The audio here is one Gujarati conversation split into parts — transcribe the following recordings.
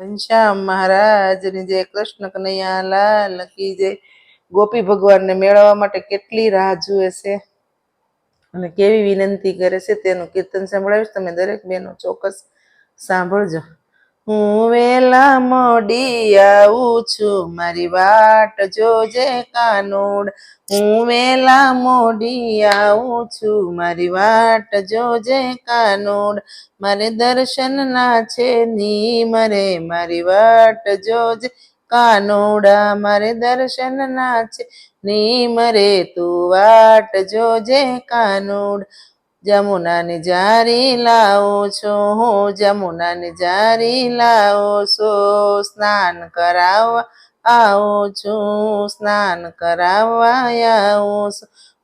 ઘનશ્યામ મહારાજની જે કૃષ્ણ કનૈયા લાલ કી જે ગોપી ભગવાનને મેળવવા માટે કેટલી રાહ જુએ છે. અને કેવી વિનંતી કરે છે તેનું કીર્તન સંભળાવીશ. તમે દરેક બેનો ચોક્કસ સાંભળજો. હું વેલા મોડી આવું છું, મારી વાટ જોજે કાનુડ. હું વેલા મોડી આવું છું, મારી વાટ જોજે કાનુડ. મારે દર્શન ના છે ની મરે મારી વાટ જોજે કાનુડા. મારે દર્શન ના છે ની મરે તું વાટ જોજે કાનુડ. જમુનાની જારી લાવો છો, હું જમુનાને જારી લાવો છો. સ્નાન કરાવવા આવું છું, સ્નાન કરાવવા આવું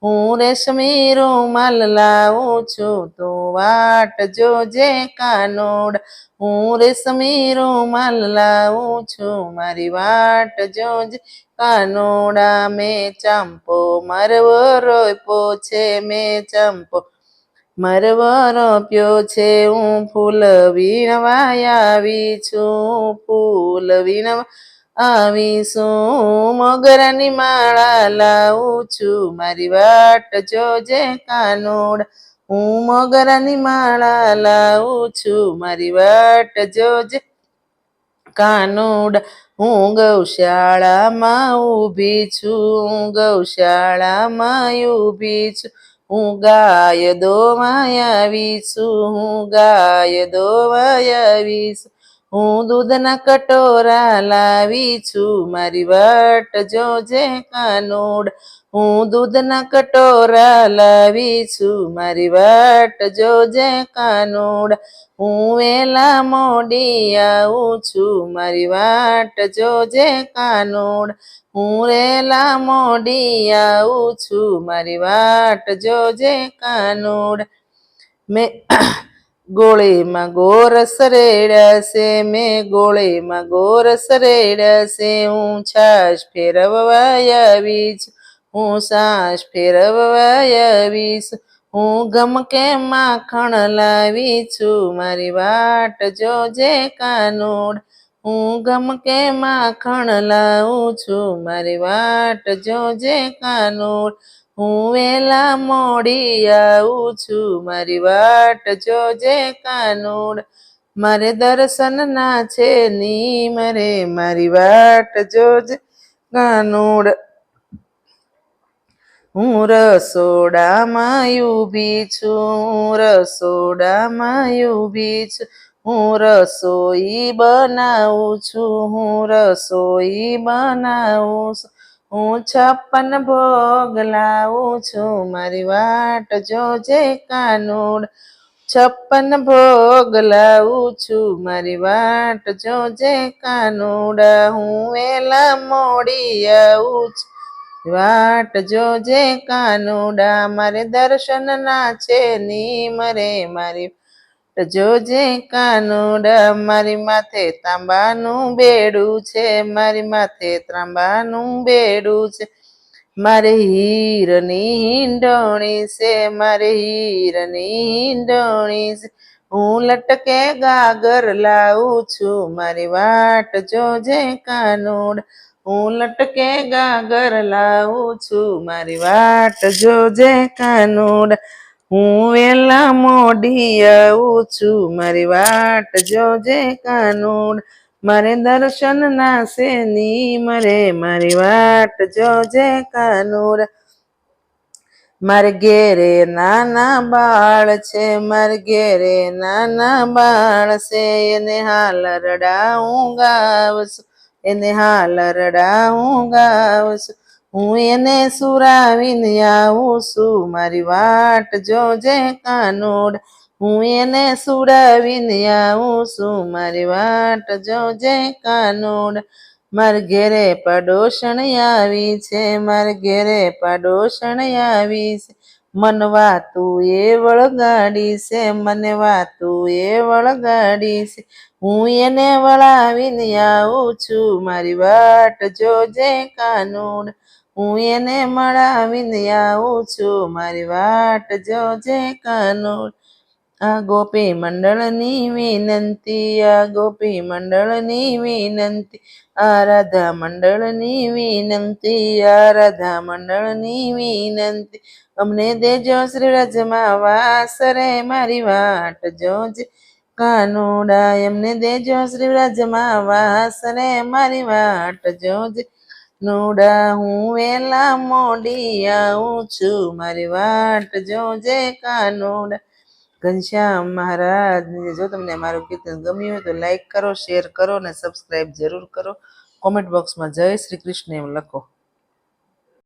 હું રેશમી રૂમાલ લાવું છું, તું વાટ જોજે કાનોડ. હું રેશમી રૂમાલ લાવું છું, મારી વાટ જોજે કાનોડા. મેં ચંપો, મારવો રોપ્યો છે, મેં ચંપો મરવો રોપ્યો છે, હું ફૂલ વીણવા આવી છું, ફૂલ વીણવા આવીશું મગરની માળા લાવું છું, મારી વાટ જોજે કાનુડ. હું મગરની માળા લાવું છું, મારી વાટ જોજે કાનુડ. હું ગૌશાળામાં ઊભી છું ગૌશાળામાં ઊભી છું. હું ગાય દો આવી છું હું ગાય દો આવી છું હું દૂધના કટોરા લાવી છું મારી વાટ જોજે કાનુડ હું દૂધના કટોરા લાવી છું, મારી વાટ જોજે કાનુડ. હું વેલા મોડી આવું છું, મારી વાટ જોજે કાનુડ. હું રેલા મોડી આવું છું, મારી વાટ જોજે કાનુડા. મેં ગોળીમાં ગોરસ રેડાશે મેં ગોળીમાં ગોરસ રેડાશે હું છાશ ફેરવવા આવીશ. હું સાસ ફેરવવા આવીશ. હું ગમકે માખણ લાવી છું. મારી વાટ જોજે કાનોડ. હું ગમકે માખણ લાવું છું. મારી વાટ જોજે કાનોડ. હું વેલા મોડી આવું છું. મારી વાટ જોજે કાનોડ. મારે દર્શન ના છે, ની મરે. મારી વાટ જોજે કાનુડ. હું રસોડામાં ઊભી છું, રસોડામાં ઊભી છું. હું રસોઈ બનાવું છું, હું રસોઈ બનાવું છું. હું છપ્પન ભોગ લાવું છું, મારી વાટ જોજે કાનુડ. છપ્પન ભોગ લાવું છું, મારી વાટ જોજે કાનુડા. હું વેલા મોડી આવું છું. વાટ જોજે કાનુડા, મારે દર્શન ના છે ની મરે મારી જોજે કાનુડા, મારી માથે તાંબાનું બેડું છે. મારી માથે તાંબાનું બેડું છે. મારે હીરની હિંડોણી છે. મારે હીરની હિંડોણી છે. હું લટકે ગાગર લાવું છું. મારી વાટ જોજે કાનુડ હું લટકે ગાગર લાવું છું, મારી વાટ જોજે કાનુડા. હું વેલા મોડી આવું છું, મારી વાટ જોજે કાનુડા. મારે દર્શન ના છે ની મરે, મારી વાટ જોજે કાનુડા. મારે ઘેરે નાના બાળ છે, મારે ઘેરે નાના બાળ છે, એને હાલ રડાવું ગાવશું એને હાલ રડાવું છું. હું એને સુરાવીને આવું છું. મારી વાટ જોજે કાનોડ. હું એને સુડાવીને આવું છું. મારી વાટ જોજે કાનોડ. માર ઘેરે પડોશણ આવી છે. માર ઘેરે પડોશણ આવી છે. મન તું એ વળગાડી છે મનવા તું એ વળગાડી છે. હું એને વળાવીને આવું છું, મારી વાટ જોજે કાનુડ. હું એને મળાવીને આવું છું, મારી વાટ જોજે કાનુડ. આ ગોપી મંડળની વિનંતી આ ગોપી મંડળની વિનંતી આરાધા રાધા મંડળની વિનંતી આરાધા રાધા મંડળની વિનંતી અમને દેજો શ્રી રજમાં વાસ રે મારી વાટ જોજ કાનુડા એમને દેજો શ્રી રજમાં વાસ રે મારી વાટ જોજ નુડા હું વેલા મોડી આવું છું, મારી વાટ જોજે કાનુડા ઘનશ્યામ મહારાજ જો તમને મારું કીર્તન ગમ્યું હોય તો લાઈક કરો શેર કરો અને સબસ્ક્રાઈબ જરૂર કરો. કોમેન્ટ બોક્સમાં જય શ્રી કૃષ્ણ એમ લખો.